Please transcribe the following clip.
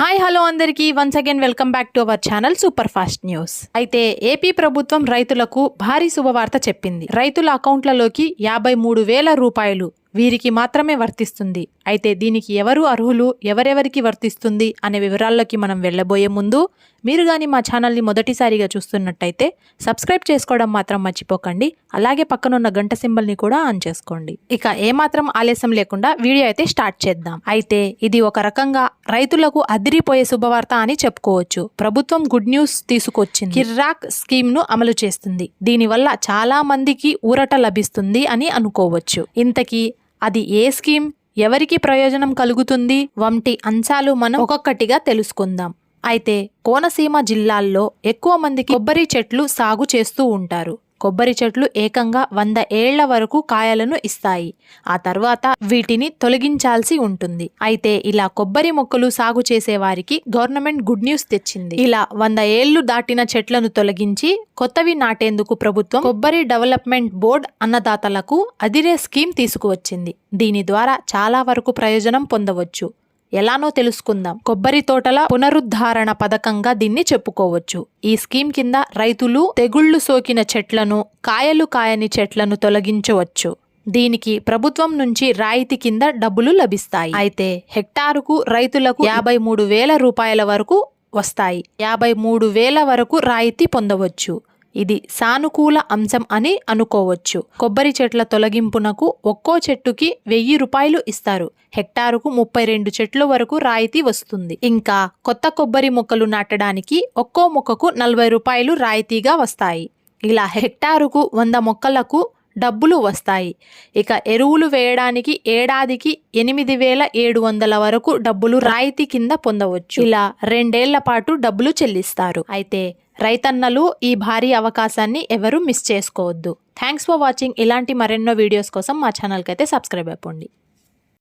Hi hello అందరికీ. Once again welcome back to our channel super fast news అయితే AP ప్రభుత్వం రైతులకు భారీ శుభవార్త చెప్పింది. రైతుల అకౌంట్లలోకి యాభై మూడు వేల రూపాయలు వీరికి మాత్రమే వర్తిస్తుంది. అయితే దీనికి ఎవరు అర్హులు ఎవరెవరికి వర్తిస్తుంది అనే వివరాల్లోకి మనం వెళ్ళబోయే ముందు మీరు కానీ మా ఛానల్ని మొదటిసారిగా చూస్తున్నట్టయితే సబ్స్క్రైబ్ చేసుకోవడం మాత్రం మర్చిపోకండి. అలాగే పక్కనున్న గంట సింబల్ని కూడా ఆన్ చేసుకోండి. ఇక ఏమాత్రం ఆలస్యం లేకుండా వీడియో అయితే స్టార్ట్ చేద్దాం. అయితే ఇది ఒక రకంగా రైతులకు అదిరిపోయే శుభవార్త అని చెప్పుకోవచ్చు. ప్రభుత్వం గుడ్ న్యూస్ తీసుకొచ్చింది. కిర్రాక్ స్కీమ్ను అమలు చేస్తుంది. దీనివల్ల చాలా మందికి ఊరట లభిస్తుంది అని అనుకోవచ్చు. ఇంతకీ అది ఏ స్కీమ్? ఎవరికి ప్రయోజనం కలుగుతుంది? వంటి అంశాలు మనం ఒక్కొక్కటిగా తెలుసుకుందాం. అయితే కోనసీమ జిల్లాల్లో ఎక్కువ మంది కొబ్బరి చెట్లు సాగు చేస్తూ ఉంటారు. కొబ్బరి చెట్లు ఏకంగా వంద ఏళ్ళ వరకు కాయలను ఇస్తాయి. ఆ తర్వాత వీటిని తొలగించాల్సి ఉంటుంది. అయితే ఇలా కొబ్బరి మొక్కలు సాగు చేసే వారికి గవర్నమెంట్ గుడ్ న్యూస్ తెచ్చింది. ఇలా వంద ఏళ్ళు దాటిన చెట్లను తొలగించి కొత్తవి నాటేందుకు ప్రభుత్వం కొబ్బరి డెవలప్మెంట్ బోర్డ్ అన్నదాతలకు అదిరే స్కీమ్ తీసుకువచ్చింది. దీని ద్వారా చాలా వరకు ప్రయోజనం పొందవచ్చు. ఎలానో తెలుసుకుందాం. కొబ్బరి తోటల పునరుద్ధారణ పథకంగా దీన్ని చెప్పుకోవచ్చు. ఈ స్కీమ్ కింద రైతులు తెగుళ్ళు సోకిన చెట్లను కాయలు కాయని చెట్లను తొలగించవచ్చు. దీనికి ప్రభుత్వం నుంచి రాయితీ కింద డబ్బులు లభిస్తాయి. అయితే హెక్టారుకు రైతులకు యాభై మూడు వేల రూపాయల వరకు వస్తాయి. యాభై మూడు వేల వరకు రాయితీ పొందవచ్చు. ఇది సానుకూల అంశం అని అనుకోవచ్చు. కొబ్బరి చెట్ల తొలగింపునకు ఒక్కో చెట్టుకి వెయ్యి రూపాయలు ఇస్తారు. హెక్టారుకు ముప్పై రెండు చెట్ల వరకు రాయితీ వస్తుంది. ఇంకా కొత్త కొబ్బరి మొక్కలు నాటడానికి ఒక్కో మొక్కకు నలభై రూపాయలు రాయితీగా వస్తాయి. ఇలా హెక్టారుకు వంద మొక్కలకు డబ్బులు వస్తాయి. ఇక ఎరువులు వేయడానికి ఏడాదికి ఎనిమిది వేల ఏడు వందల వరకు డబ్బులు రాయితీ కింద పొందవచ్చు. ఇలా రెండేళ్ళ పాటు డబ్బులు చెల్లిస్తారు. అయితే రైతన్నలు ఈ భారీ అవకాశాన్ని ఎవరూ మిస్ చేసుకోవద్దు. థ్యాంక్స్ ఫర్ వాచింగ్ ఇలాంటి మరెన్నో వీడియోస్ కోసం మా ఛానల్కి అయితే సబ్స్క్రైబ్ అయిపోండి.